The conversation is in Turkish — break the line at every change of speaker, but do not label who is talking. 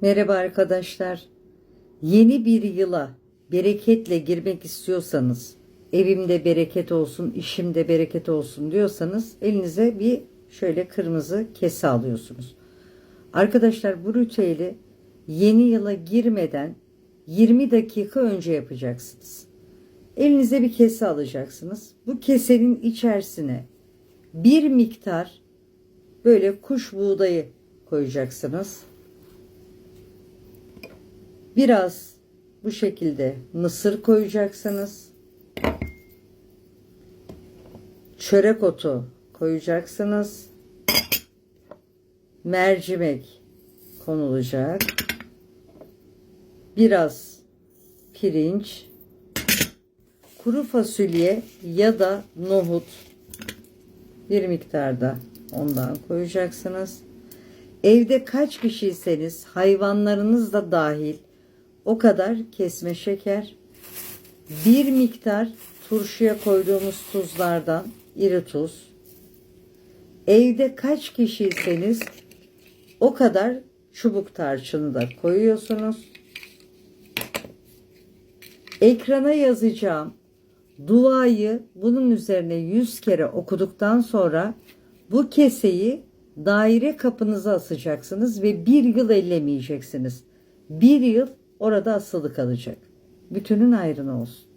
Merhaba arkadaşlar. Yeni bir yıla bereketle girmek istiyorsanız, evimde bereket olsun, işimde bereket olsun diyorsanız elinize bir şöyle kırmızı kese alıyorsunuz. Arkadaşlar bu ritüeli yeni yıla girmeden 20 dakika önce yapacaksınız. Elinize bir kese alacaksınız. Bu kesenin içerisine bir miktar böyle kuş buğdayı koyacaksınız. Biraz bu şekilde mısır koyacaksınız. Çörek otu koyacaksınız. Mercimek konulacak. Biraz pirinç, kuru fasulye ya da nohut bir miktarda ondan koyacaksınız. Evde kaç kişiyseniz hayvanlarınız da dahil o kadar kesme şeker, bir miktar turşuya koyduğumuz tuzlardan iri tuz. Evde kaç kişiyseniz o kadar çubuk tarçını da koyuyorsunuz. Ekrana yazacağım duayı bunun üzerine 100 kere okuduktan sonra bu keseyi daire kapınıza asacaksınız ve bir yıl ellemeyeceksiniz. Bir yıl orada asılı kalacak. Bütünün ayrına olsun.